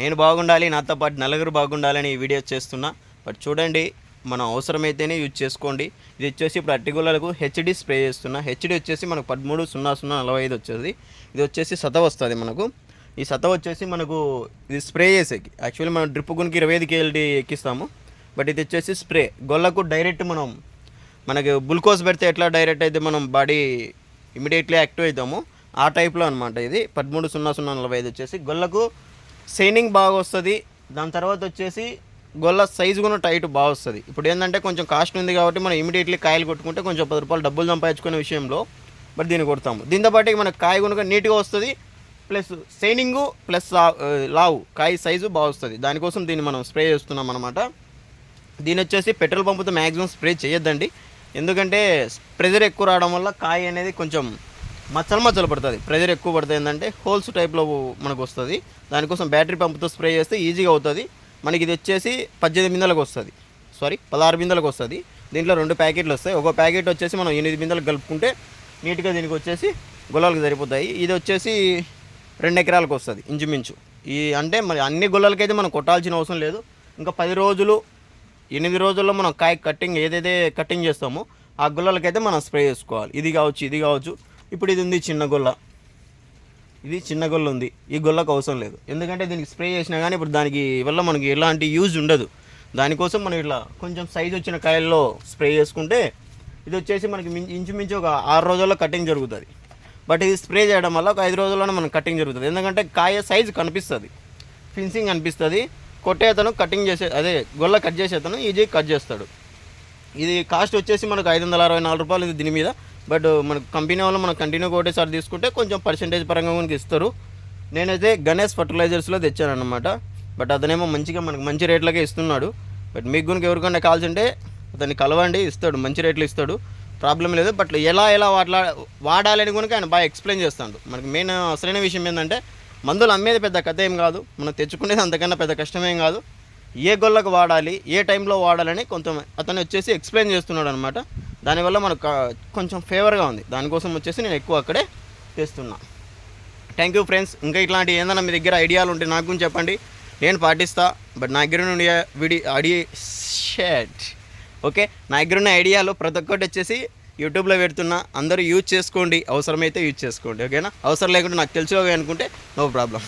నేను బాగుండాలి నాతో పాటు నలుగురు బాగుండాలని ఈ వీడియో చేస్తున్నా. బట్ చూడండి మనం అవసరమైతేనే యూజ్ చేసుకోండి. ఇది వచ్చేసి ఇప్పుడు అట్టిగుళ్ళకు హెచ్డి స్ప్రే చేస్తున్నా. హెచ్డి వచ్చేసి మనకు పదమూడు సున్నా సున్నా నలభై ఐదు వచ్చేది. ఇది వచ్చేసి సత వస్తుంది మనకు. ఈ సత వచ్చేసి మనకు ఇది స్ప్రే చేసేకి యాక్చువల్లీ మనం డ్రిప్ గునికి ఇరవై ఐదు కేఎల్టీ ఎక్కిస్తాము. బట్ ఇది వచ్చేసి స్ప్రే. గొల్లకు డైరెక్ట్ మనం మనకి గ్లూకోజ్ పెడితే ఎట్లా డైరెక్ట్ అయితే మనం బాడీ ఇమీడియట్లీ యాక్టివ్ అవుతాము ఆ టైప్లో అనమాట ఇది. పదమూడు సున్నా సున్నా నలభై ఐదు వచ్చేసి గొల్లకు షైనింగ్ బాగా వస్తుంది దాని తర్వాత వచ్చేసి గొల్ల సైజు కూడా టైట్ బాగా వస్తుంది ఇప్పుడు ఏంటంటే కొంచెం కాస్ట్ ఉంది కాబట్టి మనం ఇమీడియట్లీ కాయలు కొట్టుకుంటే కొంచెం పది రూపాయలు డబ్బులు సంపాదించుకునే విషయంలో బట్ దీన్ని కొడతాము. దీంతో పాటు మనకు కాయ కనుక నీట్గా వస్తుంది ప్లస్ సైనింగు ప్లస్ లావు కాయ సైజు బాగా వస్తుంది దానికోసం దీన్ని మనం స్ప్రే చేస్తున్నాం అనమాట దీని వచ్చేసి పెట్రోల్ పంపుతో మ్యాక్సిమం స్ప్రే చేయొద్దండి. ఎందుకంటే ప్రెజర్ ఎక్కువ రావడం వల్ల కాయ అనేది కొంచెం మచ్చలు మచ్చలు పడుతుంది. ప్రెజర్ ఎక్కువ పడుతుంది ఏంటంటే హోల్స్ టైప్లో మనకు వస్తుంది దానికోసం బ్యాటరీ పంపుతో స్ప్రే చేస్తే ఈజీగా అవుతుంది. మనకి ఇది వచ్చేసి పద్దెనిమిది బిందెలకు వస్తుంది. సారీ పదహారు బిందెలకు వస్తుంది. దీంట్లో రెండు ప్యాకెట్లు వస్తాయి. ఒక ప్యాకెట్ వచ్చేసి మనం ఎనిమిది బిందెలు కలుపుకుంటే నీట్గా దీనికి వచ్చేసి గులాలకు సరిపోతాయి. ఇది వచ్చేసి రెండు ఎకరాలకు వస్తుంది ఇంచుమించు. ఈ అంటే మరి అన్ని గుల్లలకైతే మనం కొట్టాల్సిన అవసరం లేదు. ఇంకా పది రోజులు ఎనిమిది రోజుల్లో మనం కాయ కట్టింగ్ ఏదైతే కట్టింగ్ చేస్తామో ఆ గుల్లలకైతే మనం స్ప్రే చేసుకోవాలి. ఇది కావచ్చు ఇది కావచ్చు. ఇప్పుడు ఇది ఉంది చిన్న గొల్ల. ఇది చిన్న గొల్ల ఉంది. ఈ గొల్లకు అవసరం లేదు. ఎందుకంటే దీనికి స్ప్రే చేసినా కానీ ఇప్పుడు దానికి వల్ల మనకి ఎలాంటి యూజ్ ఉండదు. దానికోసం మనం ఇట్లా కొంచెం సైజ్ వచ్చిన కాయల్లో స్ప్రే చేసుకుంటే ఇది వచ్చేసి మనకి ఇంచుమించు ఒక ఆరు రోజుల్లో కటింగ్ జరుగుతుంది. బట్ ఇది స్ప్రే చేయడం వల్ల ఒక ఐదు రోజుల్లోనే మనకు కటింగ్ జరుగుతుంది. ఎందుకంటే కాయ సైజు కనిపిస్తుంది. ఫిన్సింగ్ అనిపిస్తుంది కొట్టే అతను కటింగ్ చేసే అదే గొల్ల కట్ చేసే అతను ఈజీ కట్ చేస్తాడు. ఇది కాస్ట్ వచ్చేసి మనకు ఐదు వందల అరవై నాలుగు రూపాయలు ఇది దీని మీద. బట్ మనకు కంపెనీ వాళ్ళు మనం కంటిన్యూ ఒకటేసారి తీసుకుంటే కొంచెం పర్సంటేజ్ పరంగా మనకి ఇస్తారు. నేనైతే గణేష్ ఫర్టిలైజర్స్లో తెచ్చాను అనమాట బట్ అతనేమో మంచిగా మనకు మంచి రేట్లకే ఇస్తున్నాడు. బట్ మీకు గురికి ఎవరికైనా కాల్సి ఉంటే అతన్ని కలవండి ఇస్తాడు మంచి రేట్లు ఇస్తాడు. ప్రాబ్లం లేదు. బట్ ఎలా ఎలా వాడలా వాడాలని కనుక ఆయన బాగా ఎక్స్ప్లెయిన్ చేస్తాడు. మనకి మెయిన్ అసలైన విషయం ఏంటంటే మందులు అమ్మేది పెద్ద కథ ఏం కాదు. మనం తెచ్చుకునేది అంతకన్నా పెద్ద కష్టమేం కాదు. ఏ గొల్లకు వాడాలి ఏ టైంలో వాడాలని కొంత అతను వచ్చేసి ఎక్స్ప్లెయిన్ చేస్తున్నాడు అనమాట దానివల్ల మనకు కొంచెం ఫేవర్గా ఉంది. దానికోసం వచ్చేసి నేను ఎక్కువ అక్కడే తెస్తున్నా. థ్యాంక్ యూ ఫ్రెండ్స్ ఇంకా ఇట్లాంటి ఏదైనా మీ దగ్గర ఐడియాలు ఉంటే నాకు గురించి చెప్పండి. నేను పాటిస్తా. బట్ నా దగ్గర నుండి విడి అడి షేట్ ఓకే నా దగ్గర ఉన్న ఐడియాలు ప్రతి ఒక్కటి వచ్చేసి యూట్యూబ్లో పెడుతున్నా. అందరూ యూజ్ చేసుకోండి. అవసరమైతే యూజ్ చేసుకోండి. ఓకేనా అవసరం లేకుండా నాకు తెలిసిపోయి అనుకుంటే నో ప్రాబ్లం